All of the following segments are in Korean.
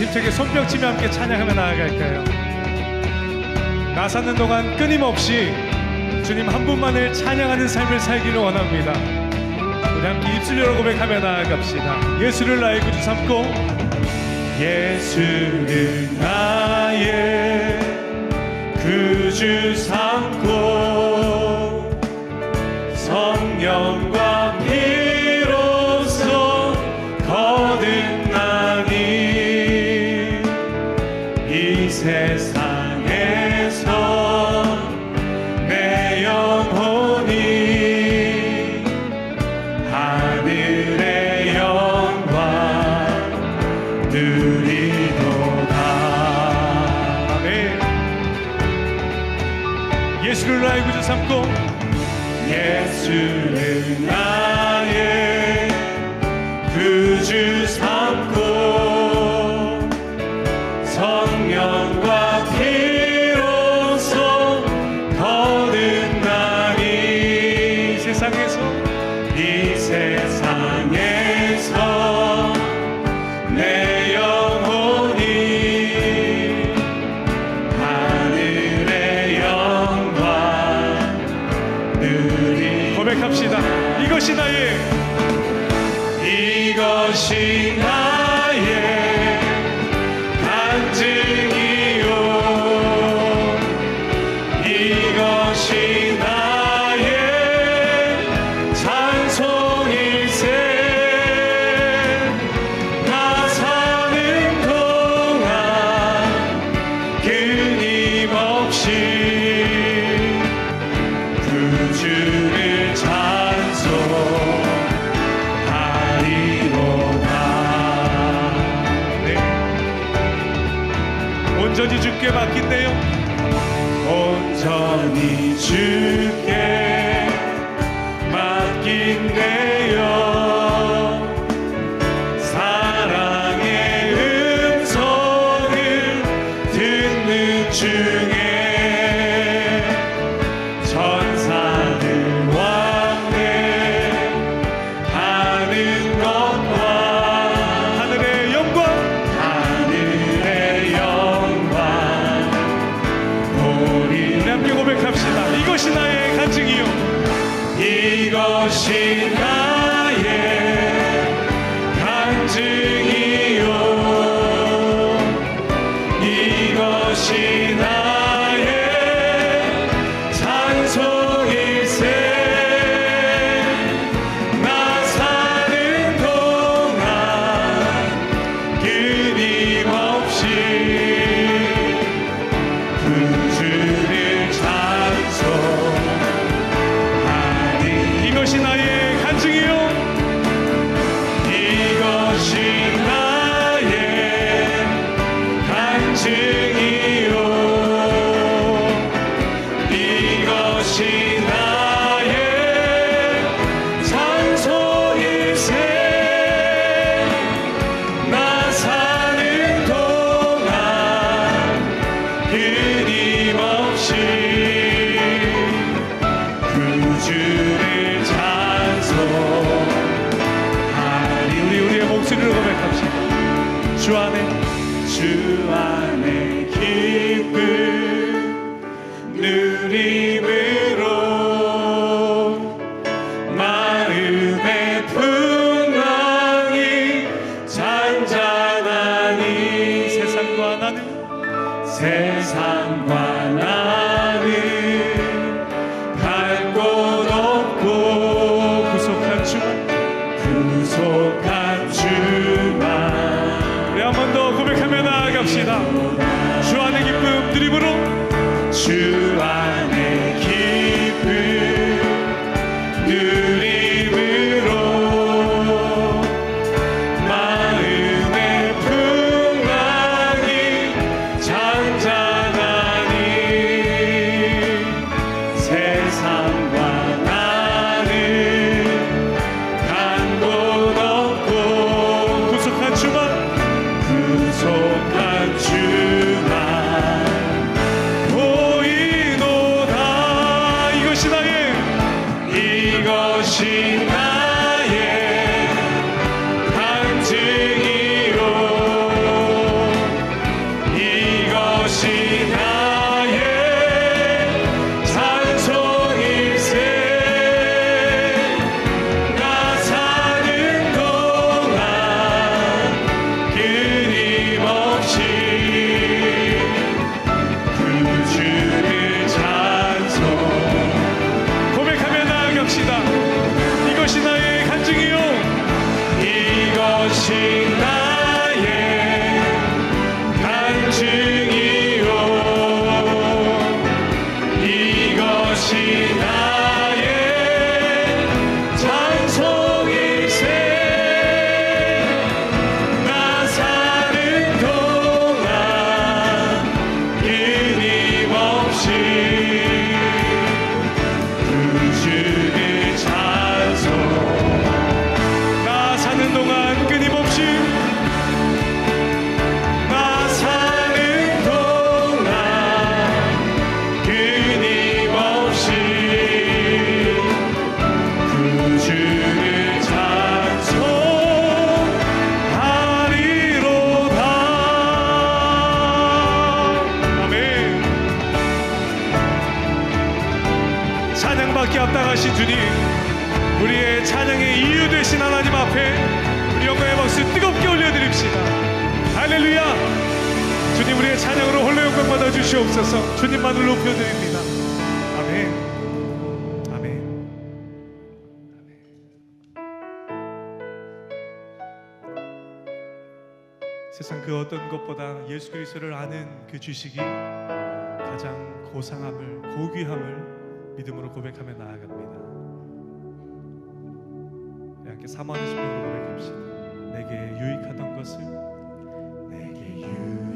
힘차게 손뼉치며 함께 찬양하며 나아갈까요? 나사는 동안 끊임없이 주님 한 분만을 찬양하는 삶을 살기를 원합니다. 우리 함께 입술 열어 고백하며 나아갑시다. 예수를 나의 구주 삼고 예수를 나의 구주 삼고 나의 그 구주 삼고. 예수는 나의 구주 삼고 성령과 피로서 거듭나니 세상에서 이세 온전히 주께 맡긴대요. 온전히 주께 맡긴대요. 것이 나 세상과 나 찬양의 이유 되신 하나님 앞에 우리 영광의 박수 뜨겁게 올려드립시다. 할렐루야! 주님 우리의 찬양으로 홀로 영광 받아 주시옵소서. 주님만을 높여드립니다. 아멘. 아멘. 세상 그 어떤 것보다 예수 그리스도를 아는 그 주식이 가장 고상함을 고귀함을 믿음으로 고백하며 나아갑니다. 함께 사모하는 심령으로 고백합시다. 내게 유익하던 것을 내게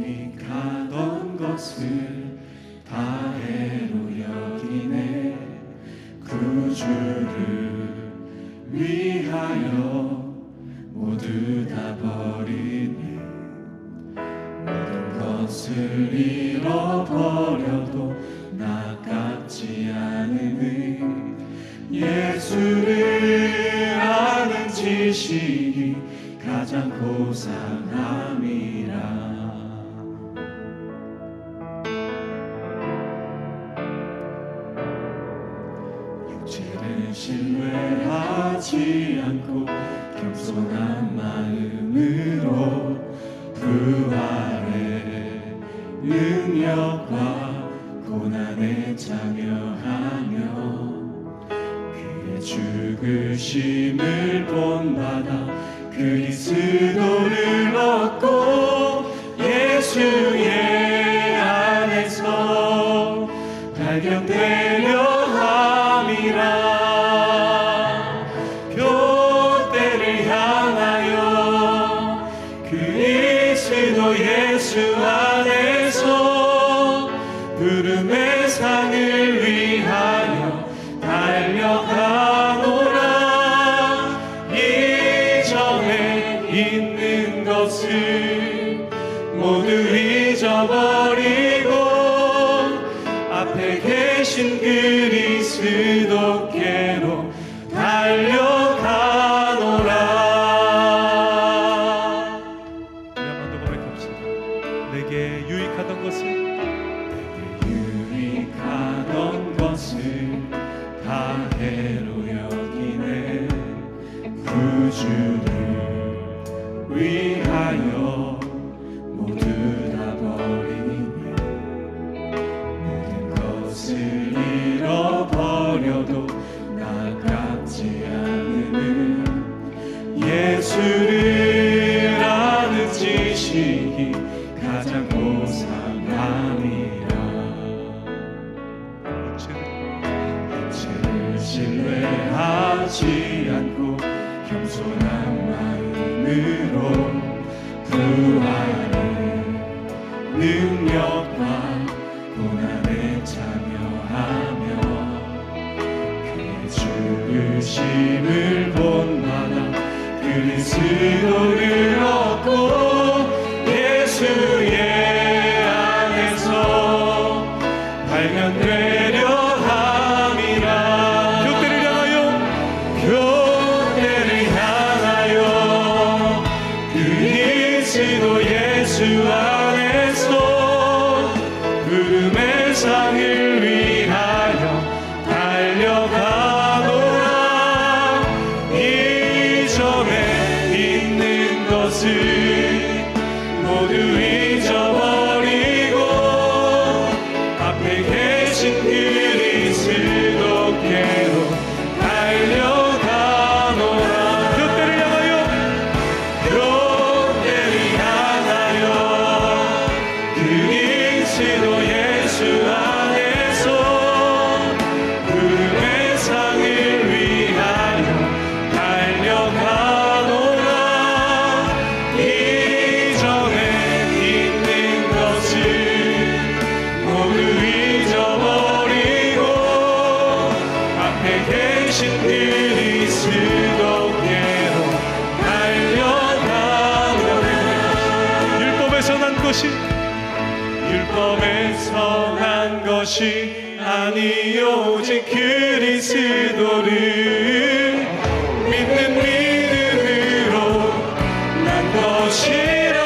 유익하던 것을 다 해로 여기네 구주를 위하여 모두 다 버리네 모든 것을 잃어버려도 나깝지 않으니 예수를 가장 고상함이라. 육체를 신뢰하지 않고 겸손한 마음으로 부활의 능력과 고난에 참여하며 그의 죽으심을 본받아 그리스도 있는 것을 모두 잊어버리고 앞에 계신 그리스도 지식이 가장 고상함이라. 죄를 신뢰하지 않고 겸손한 마음으로 부활의 능력과 고난에 참여하며 그의 죽으심을 본받아 그리스도 부름의 상을 위 율법에서 난 것이 아니요 오직 그리스도를 믿는 믿음으로 난 것이라.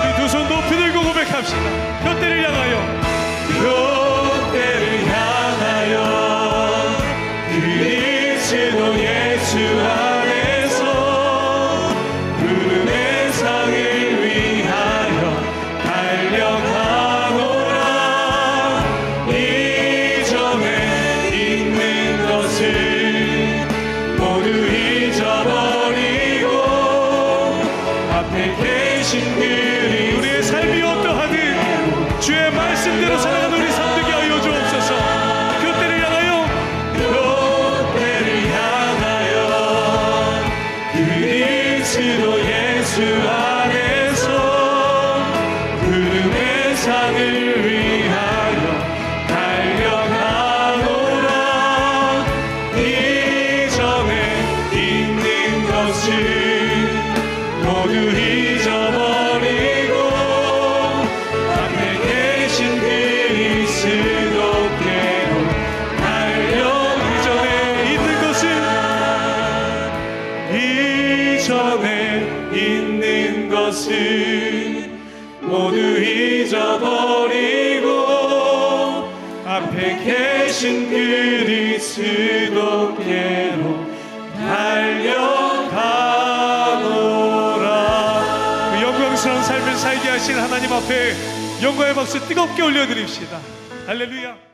우리 두 손 높이 들고 고백합시다. 곁들을 향하여? 말씀대로 살아가는 우리 삶 되게 하여 주옵소서. 뼈대를 향하여 교대를 향하여 그리스도 예수 안에서 부름의 상을 위하 이전에 있는 것을 모두 잊어버리고 앞에 계신 그리스도께로 달려가노라. 그 영광스러운 삶을 살게 하신 하나님 앞에 영광의 박수 뜨겁게 올려드립시다. 할렐루야